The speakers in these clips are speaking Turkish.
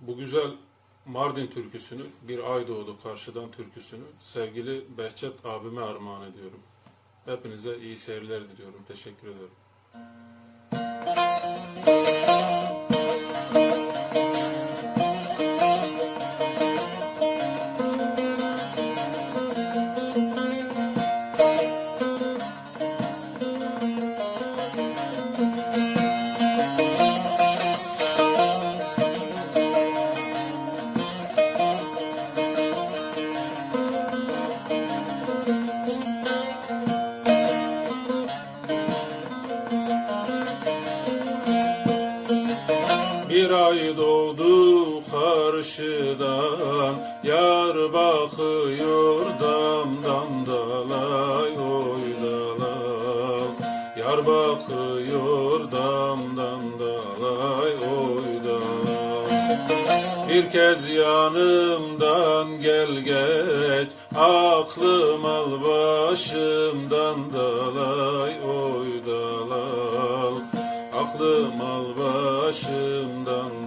Bu güzel Mardin türküsünü, bir ay doğdu karşıdan türküsünü sevgili Behçet abime armağan ediyorum. Hepinize iyi seyirler diliyorum. Teşekkür ederim. Bir ay doğdu karşıdan Yar bakıyor damdan dalay oy dalay. Yar bakıyor damdan dalay oy dalay. Bir kez yanımdan gel geç Aklım al başımdan dalay oy dalal Aklım al başımdan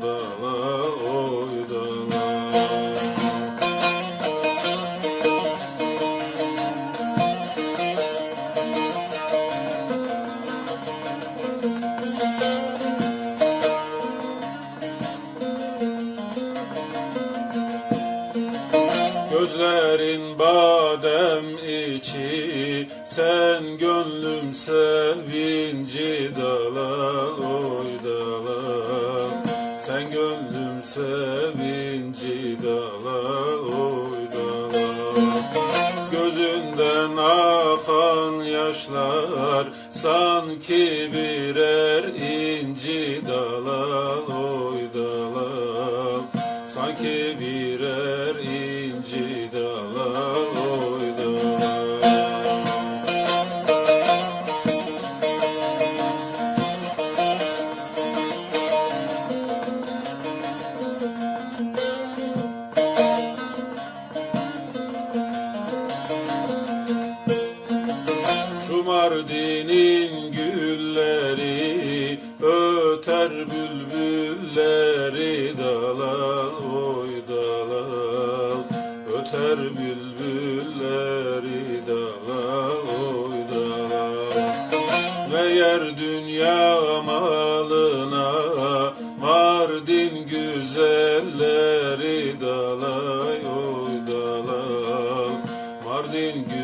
Gözlerin badem içi Sen gönlüm sevinci dalal sevinci dalal oy dalal Gözünden akan yaşlar Sanki birer inci dalal Mardin'in gülleri öter bülbülleri dalal oy dalal. Öter bülbülleri dalal oy dalal. Meğer dünya malına Mardin güzelleri dalay oy dalal. Mardin güzelleri